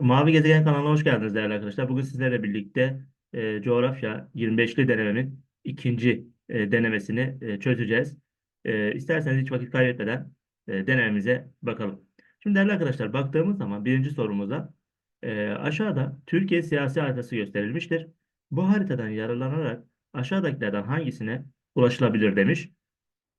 Mavi Gezegen kanalına hoş geldiniz değerli arkadaşlar. Bugün sizlerle birlikte e, coğrafya 25'li denemenin ikinci e, denemesini e, çözeceğiz. E, isterseniz hiç vakit kaybetmeden e, denememize bakalım. Şimdi değerli arkadaşlar baktığımız zaman birinci sorumuza e, aşağıda Türkiye siyasi haritası gösterilmiştir. Bu haritadan yararlanarak aşağıdakilerden hangisine ulaşılabilir demiş.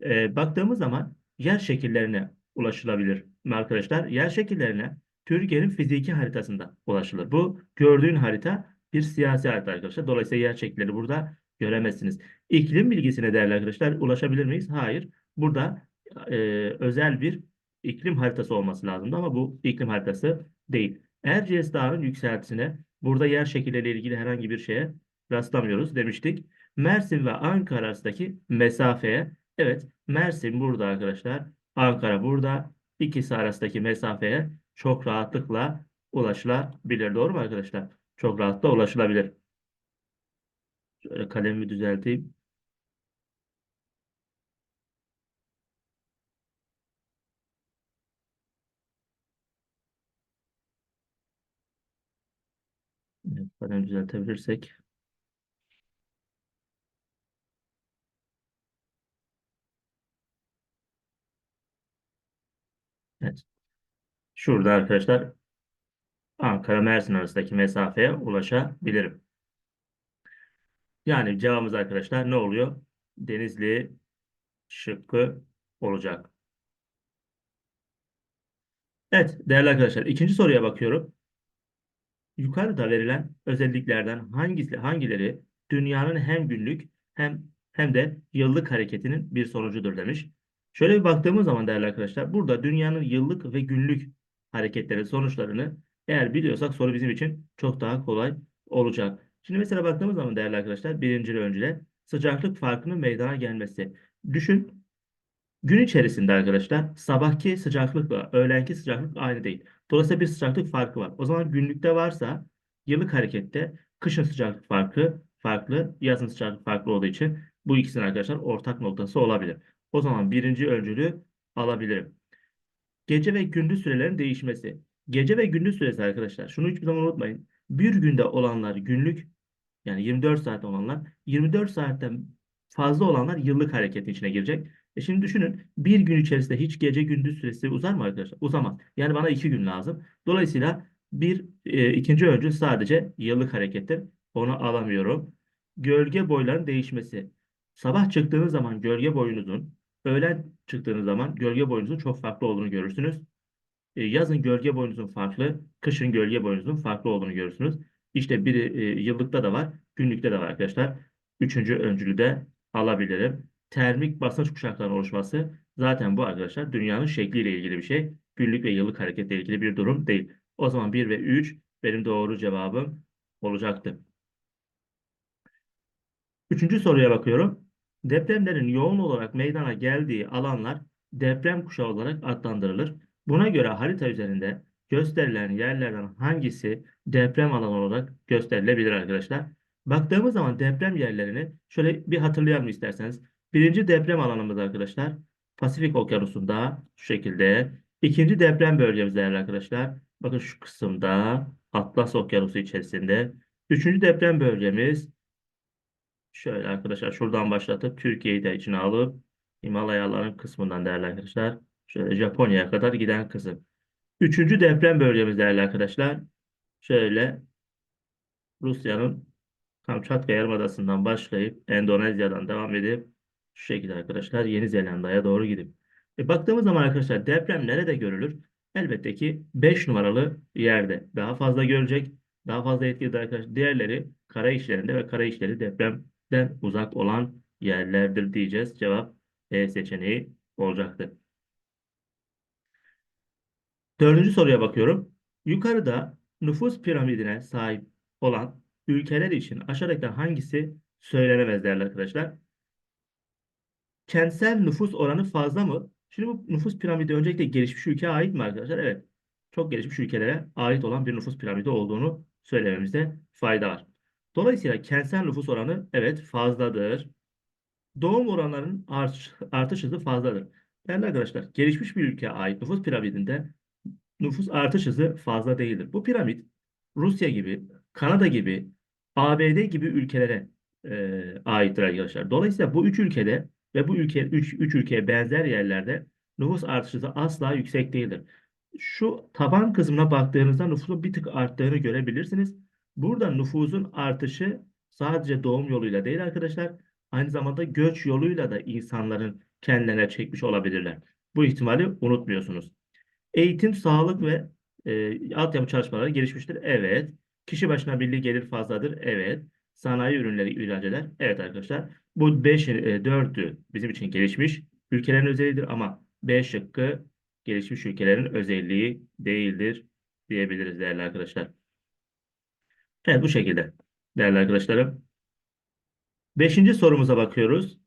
E, baktığımız zaman yer şekillerine ulaşılabilir arkadaşlar? Yer şekillerine Türkiye'nin fiziki haritasında ulaşılır. Bu gördüğün harita bir siyasi harita arkadaşlar. Dolayısıyla yer şekilleri burada göremezsiniz. İklim bilgisine değerli arkadaşlar ulaşabilir miyiz? Hayır. Burada e, özel bir iklim haritası olması lazımdı ama bu iklim haritası değil. Erciyes Dağı'nın yükseltisine burada yer şekilleriyle ilgili herhangi bir şeye rastlamıyoruz demiştik. Mersin ve Ankara arasındaki mesafeye evet Mersin burada arkadaşlar. Ankara burada. İkisi arasındaki mesafeye çok rahatlıkla ulaşılabilir. Doğru mu arkadaşlar? Çok rahatlıkla ulaşılabilir. Şöyle kalemimi düzelteyim. Evet, kalemi düzeltebilirsek. Evet. Şurada arkadaşlar Ankara Mersin arasındaki mesafeye ulaşabilirim. Yani cevabımız arkadaşlar ne oluyor? Denizli şıkkı olacak. Evet değerli arkadaşlar ikinci soruya bakıyorum. Yukarıda verilen özelliklerden hangisi, hangileri dünyanın hem günlük hem hem de yıllık hareketinin bir sonucudur demiş. Şöyle bir baktığımız zaman değerli arkadaşlar burada dünyanın yıllık ve günlük hareketleri sonuçlarını eğer biliyorsak soru bizim için çok daha kolay olacak. Şimdi mesela baktığımız zaman değerli arkadaşlar birinci öncüle sıcaklık farkının meydana gelmesi. Düşün gün içerisinde arkadaşlar sabahki sıcaklıkla öğlenki sıcaklık aynı değil. Dolayısıyla bir sıcaklık farkı var. O zaman günlükte varsa yıllık harekette kışın sıcaklık farkı farklı, yazın sıcaklık farklı olduğu için bu ikisinin arkadaşlar ortak noktası olabilir. O zaman birinci öncülü alabilirim. Gece ve gündüz sürelerin değişmesi. Gece ve gündüz süresi arkadaşlar. Şunu hiçbir zaman unutmayın. Bir günde olanlar günlük yani 24 saat olanlar 24 saatten fazla olanlar yıllık hareketin içine girecek. E şimdi düşünün bir gün içerisinde hiç gece gündüz süresi uzar mı arkadaşlar? Uzamaz. Yani bana iki gün lazım. Dolayısıyla bir e, ikinci öncül sadece yıllık harekettir. Onu alamıyorum. Gölge boylarının değişmesi. Sabah çıktığınız zaman gölge boyunuzun, öğlen çıktığınız zaman gölge boyunuzun çok farklı olduğunu görürsünüz. E, yazın gölge boyunuzun farklı, kışın gölge boyunuzun farklı olduğunu görürsünüz. İşte biri e, yıllıkta da var, günlükte de var arkadaşlar. Üçüncü öncülü de alabilirim. Termik basınç kuşaklarının oluşması zaten bu arkadaşlar dünyanın şekliyle ilgili bir şey. Günlük ve yıllık hareketle ilgili bir durum değil. O zaman 1 ve 3 benim doğru cevabım olacaktı. Üçüncü soruya bakıyorum. Depremlerin yoğun olarak meydana geldiği alanlar deprem kuşağı olarak adlandırılır. Buna göre harita üzerinde gösterilen yerlerden hangisi deprem alanı olarak gösterilebilir arkadaşlar? Baktığımız zaman deprem yerlerini şöyle bir hatırlayalım isterseniz. Birinci deprem alanımız arkadaşlar Pasifik Okyanusu'nda şu şekilde. İkinci deprem bölgemiz değerli arkadaşlar. Bakın şu kısımda Atlas Okyanusu içerisinde. Üçüncü deprem bölgemiz şöyle arkadaşlar şuradan başlatıp Türkiye'yi de içine alıp Himalayaların kısmından değerli arkadaşlar. Şöyle Japonya'ya kadar giden kısım. Üçüncü deprem bölgemiz değerli arkadaşlar. Şöyle Rusya'nın Kamçatka Yarımadası'ndan başlayıp Endonezya'dan devam edip şu şekilde arkadaşlar Yeni Zelanda'ya doğru gidip. E, baktığımız zaman arkadaşlar deprem nerede görülür? Elbette ki 5 numaralı yerde daha fazla görecek. Daha fazla etkili arkadaşlar. Diğerleri kara işlerinde ve kara işleri depremden uzak olan yerlerdir diyeceğiz. Cevap E seçeneği olacaktır. Dördüncü soruya bakıyorum. Yukarıda nüfus piramidine sahip olan ülkeler için aşağıdakilerden hangisi söylenemez değerli arkadaşlar? Kentsel nüfus oranı fazla mı? Şimdi bu nüfus piramidi öncelikle gelişmiş ülkeye ait mi arkadaşlar? Evet. Çok gelişmiş ülkelere ait olan bir nüfus piramidi olduğunu söylememizde fayda var. Dolayısıyla kentsel nüfus oranı evet fazladır. Doğum oranlarının artış, artış hızı fazladır. Değerli arkadaşlar, gelişmiş bir ülkeye ait nüfus piramidinde nüfus artış hızı fazla değildir. Bu piramit Rusya gibi, Kanada gibi, ABD gibi ülkelere e, aittir arkadaşlar. Dolayısıyla bu üç ülkede ve bu ülke üç, üç ülkeye benzer yerlerde nüfus artış hızı asla yüksek değildir. Şu taban kısmına baktığınızda nüfusun bir tık arttığını görebilirsiniz. Burada nüfusun artışı sadece doğum yoluyla değil arkadaşlar, aynı zamanda göç yoluyla da insanların kendilerine çekmiş olabilirler. Bu ihtimali unutmuyorsunuz. Eğitim, sağlık ve e, altyapı çalışmaları gelişmiştir. Evet. Kişi başına milli gelir fazladır. Evet. Sanayi ürünleri ihraç eder. Evet arkadaşlar. Bu 5, 4'ü bizim için gelişmiş ülkelerin özelliğidir ama B şıkkı gelişmiş ülkelerin özelliği değildir diyebiliriz değerli arkadaşlar. Evet bu şekilde değerli arkadaşlarım. Beşinci sorumuza bakıyoruz.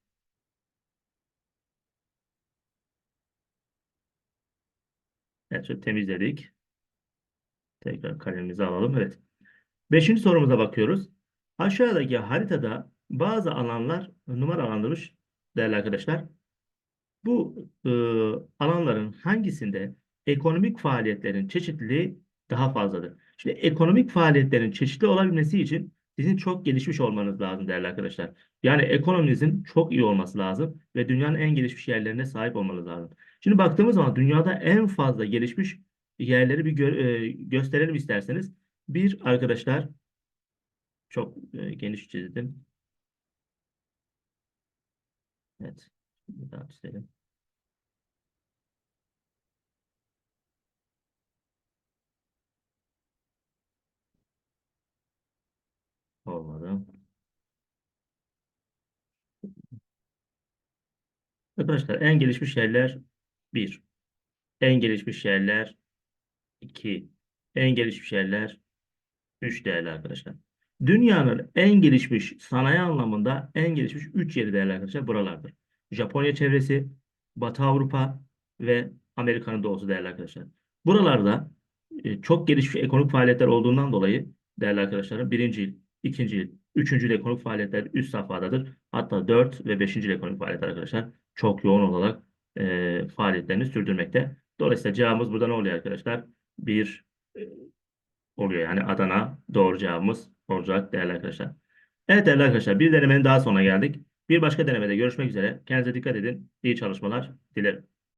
Evet şöyle temizledik. Tekrar kalemimizi alalım. Evet. Beşinci sorumuza bakıyoruz. Aşağıdaki haritada bazı alanlar numaralandırmış değerli arkadaşlar. Bu e, alanların hangisinde ekonomik faaliyetlerin çeşitliliği daha fazladır? Şimdi ekonomik faaliyetlerin çeşitli olabilmesi için sizin çok gelişmiş olmanız lazım değerli arkadaşlar. Yani ekonominizin çok iyi olması lazım ve dünyanın en gelişmiş yerlerine sahip olmanız lazım. Şimdi baktığımız zaman dünyada en fazla gelişmiş yerleri bir gö e, gösterelim isterseniz. Bir arkadaşlar çok e, geniş çizdim. Evet. Bir daha çizelim. Arkadaşlar en gelişmiş yerler 1. En gelişmiş yerler 2. En gelişmiş yerler 3 değerli arkadaşlar. Dünyanın en gelişmiş sanayi anlamında en gelişmiş 3 yeri değerli arkadaşlar buralardır. Japonya çevresi, Batı Avrupa ve Amerika'nın doğusu değerli arkadaşlar. Buralarda e, çok gelişmiş ekonomik faaliyetler olduğundan dolayı değerli arkadaşlarım birinci yıl, ikinci yıl, üçüncü yıl ekonomik faaliyetler üst safhadadır. Hatta dört ve beşinci yıl ekonomik faaliyetler arkadaşlar çok yoğun olarak e, faaliyetlerini sürdürmekte. Dolayısıyla cevabımız burada ne oluyor arkadaşlar? Bir e, oluyor yani Adana doğru cevabımız olacak değerli arkadaşlar. Evet değerli arkadaşlar bir denemenin daha sonuna geldik. Bir başka denemede görüşmek üzere. Kendinize dikkat edin. İyi çalışmalar dilerim.